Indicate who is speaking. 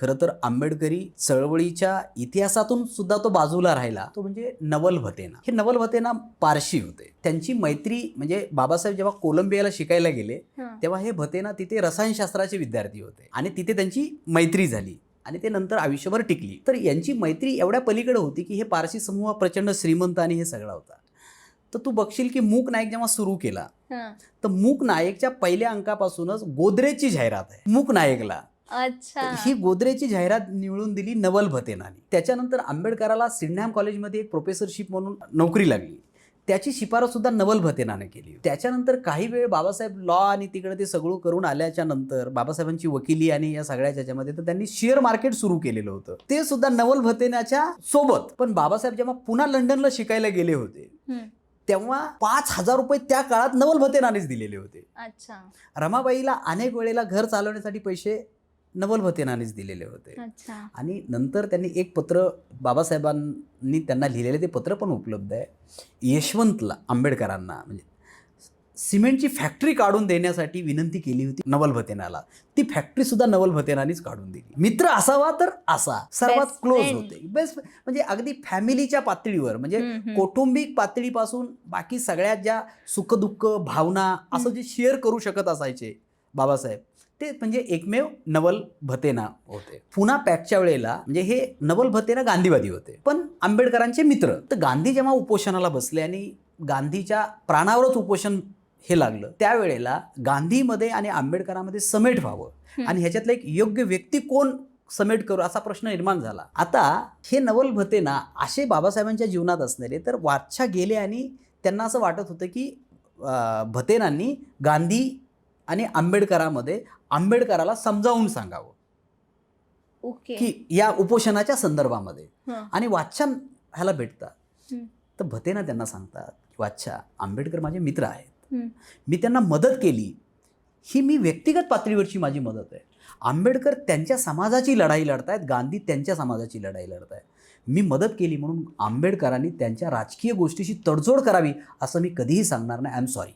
Speaker 1: खरं तर आंबेडकरी चळवळीच्या इतिहासातून सुद्धा तो बाजूला राहिला. तो म्हणजे नवल भतेना. हे नवल भतेना पारशी होते. त्यांची मैत्री म्हणजे बाबासाहेब जेव्हा कोलंबियाला शिकायला गेले. तेव्हा हे भतेना तिथे रसायनशास्त्राचे विद्यार्थी होते. आणि तिथे त्यांची मैत्री झाली. आणि ते नंतर आयुष्यभर टिकली. तर यांची मैत्री एवढ्या पलीकडे होती की हे पारसी समूह प्रचंड श्रीमंत आणि हे सगळा होता. तर तू बघशील की मूक नायक जेव्हा सुरू केला. तर मूक नायकच्या पहिल्या अंकापासूनच गोदरेजची जाहिरात आहे. मूक नायकला.
Speaker 2: अच्छा.
Speaker 1: ही गोदरेजची जाहिरात निवडून दिली नवल भतेनाने. त्याच्यानंतर आंबेडकराला सिडनॅम कॉलेजमध्ये एक प्रोफेसरशिप म्हणून नोकरी लागली. त्याची शिफारस सुद्धा नवल भतेनाने केली. त्याच्यानंतर काही वेळ बाबासाहेब लॉ आणि तिकडे ते सगळं करून आल्याच्यानंतर बाबासाहेबांची वकिली आणि या सगळ्या त्याच्यामध्ये तर त्यांनी शेअर मार्केट सुरू केलेलं होतं. ते सुद्धा नवल भतेनाच्या सोबत. पण बाबासाहेब जेव्हा पुन्हा लंडनला शिकायला गेले होते. तेव्हा पाच हजार रुपये त्या काळात नवल भतेनानेच दिलेले होते.
Speaker 2: अच्छा.
Speaker 1: रमाबाईला अनेक वेळेला घर चालवण्यासाठी पैसे नवल भतेनानेच दिलेले होते.
Speaker 2: अच्छा.
Speaker 1: आणि नंतर त्यांनी एक पत्र बाबासाहेबांनी त्यांना लिहिलेले ते पत्र पण उपलब्ध आहे. यशवंतला आंबेडकरांना म्हणजे सिमेंटची फॅक्टरी काढून देण्यासाठी विनंती केली होती नवल भतेनाला ती फॅक्टरी सुद्धा नवल भतेनानीच काढून दिली. मित्र असावा तर असा. सर्वात क्लोज. होते. बेस्ट म्हणजे अगदी फॅमिलीच्या पातळीवर म्हणजे. कौटुंबिक पातळीपासून बाकी सगळ्यात ज्या सुखदुःख भावना असं जे शेअर करू शकत असायचे बाबासाहेब. ते म्हणजे एकमेव नवल भतेना. होते. पुन्हा पॅकच्या वेळेला म्हणजे हे नवल भतेना गांधीवादी होते. पण आंबेडकरांचे मित्र. तर गांधी जेव्हा उपोषणाला बसले आणि गांधीच्या प्राणावरच उपोषण हे लागलं त्यावेळेला गांधीमध्ये आणि आंबेडकरांमध्ये समेट व्हावं. आणि ह्याच्यातलं एक योग्य व्यक्ती कोण समेट करू असा प्रश्न निर्माण झाला. आता हे नवल भतेना असे बाबासाहेबांच्या जीवनात असणारे तर वाच्या गेले आणि त्यांना असं वाटत होतं की भतेनांनी गांधी आणि आंबेडकरामध्ये आंबेडकराला समजावून सांगावं.
Speaker 2: ओके.
Speaker 1: की या उपोषणाच्या संदर्भामध्ये. आणि वाच्छा ह्याला भेटतात. तर भतेना त्यांना सांगतात की वाच्छा आंबेडकर माझे मित्र आहेत. मी त्यांना मदत केली. ही मी व्यक्तिगत पातळीवरची माझी मदत आहे. आंबेडकर त्यांच्या समाजाची लढाई लढतायत गांधी त्यांच्या समाजाची लढाई लढतायत. मी मदत केली म्हणून आंबेडकरांनी त्यांच्या राजकीय गोष्टीशी तडजोड करावी असं मी कधीही सांगणार नाही. I am sorry